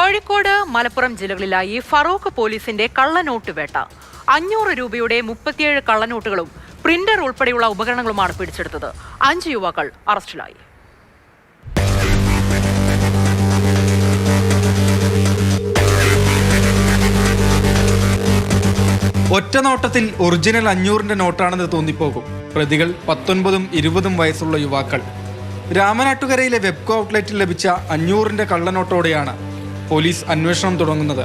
കോഴിക്കോട് മലപ്പുറം ജില്ലകളിലായി ഫറൂഖ് പോലീസിന്റെ കള്ളനോട്ട് വേട്ട. അഞ്ഞൂറ് രൂപയുടെ മുപ്പത്തിയേഴ് കള്ളനോട്ടുകളും പ്രിന്റർ ഉൾപ്പെടെയുള്ള ഉപകരണങ്ങളുമാണ് പിടിച്ചെടുത്തത്. അഞ്ച് യുവാക്കൾ അറസ്റ്റിലായി. ഒറ്റ നോട്ടത്തിൽ ഒറിജിനൽ അഞ്ഞൂറിന്റെ നോട്ടാണെന്ന് തോന്നിപ്പോകും. പ്രതികൾ പത്തൊൻപതും ഇരുപതും വയസ്സുള്ള യുവാക്കൾ. രാമനാട്ടുകരയിലെ വെബ്കോ ഔട്ട്ലെറ്റിൽ ലഭിച്ച അഞ്ഞൂറിന്റെ കള്ളനോട്ടോടെയാണ് പോലീസ് അന്വേഷണം തുടങ്ങുന്നത്.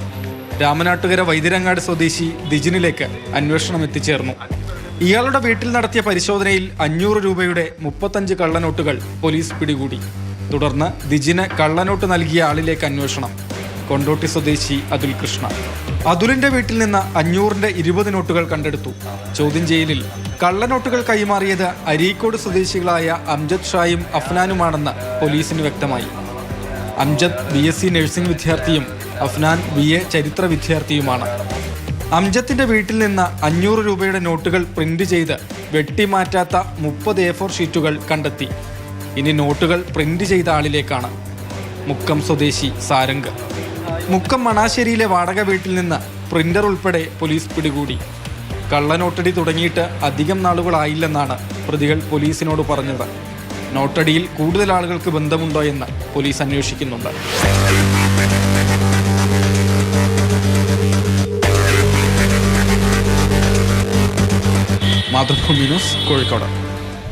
രാമനാട്ടുകര വൈദ്യരങ്ങാട് സ്വദേശി ദിജിനിലേക്ക് അന്വേഷണം എത്തിച്ചേർന്നു. ഇയാളുടെ വീട്ടിൽ നടത്തിയ പരിശോധനയിൽ അഞ്ഞൂറ് രൂപയുടെ മുപ്പത്തഞ്ച് കള്ളനോട്ടുകൾ പോലീസ് പിടികൂടി. തുടർന്ന് ദിജിന് കള്ളനോട്ട് നൽകിയ ആളിലേക്ക് അന്വേഷണം. കൊണ്ടോട്ടി സ്വദേശി അതുൽ കൃഷ്ണ. അതുലിന്റെ വീട്ടിൽ നിന്ന് അഞ്ഞൂറിന്റെ ഇരുപത് നോട്ടുകൾ കണ്ടെടുത്തു. ചോദ്യം ചെയ്യലിൽ കള്ളനോട്ടുകൾ കൈമാറിയത് അരീക്കോട് സ്വദേശികളായ അംജദ് ഷായും അഫ്നാനുമാണെന്ന് പോലീസിന് വ്യക്തമായി. Amjad B S C nursing വിദ്യാർത്ഥിയും അഫ്നാൻ ബി എ ചരിത്ര വിദ്യാർത്ഥിയുമാണ്. അംജത്തിന്റെ വീട്ടിൽ നിന്ന് അഞ്ഞൂറ് രൂപയുടെ നോട്ടുകൾ പ്രിന്റ് ചെയ്ത് വെട്ടിമാറ്റാത്ത മുപ്പത് എ ഫോർ ഷീറ്റുകൾ കണ്ടെത്തി. ഇനി നോട്ടുകൾ പ്രിന്റ് ചെയ്ത ആളിലേക്കാണ്. മുക്കം സ്വദേശി സാരംഗ്. മുക്കം മണാശ്ശേരിയിലെ വാടക വീട്ടിൽ നിന്ന് പ്രിന്റർ ഉൾപ്പെടെ പോലീസ് പിടികൂടി. കള്ളനോട്ടടി തുടങ്ങിയിട്ട് അധികം നാളുകളായില്ലെന്നാണ് പ്രതികൾ പോലീസിനോട് പറഞ്ഞത്. നോട്ടടിയിൽ കൂടുതൽ ആളുകൾക്ക് ബന്ധമുണ്ടോ എന്ന് പോലീസ് അന്വേഷിക്കുന്നുണ്ട്. മാതൃഭൂമി ന്യൂസ് കോഴിക്കോട്.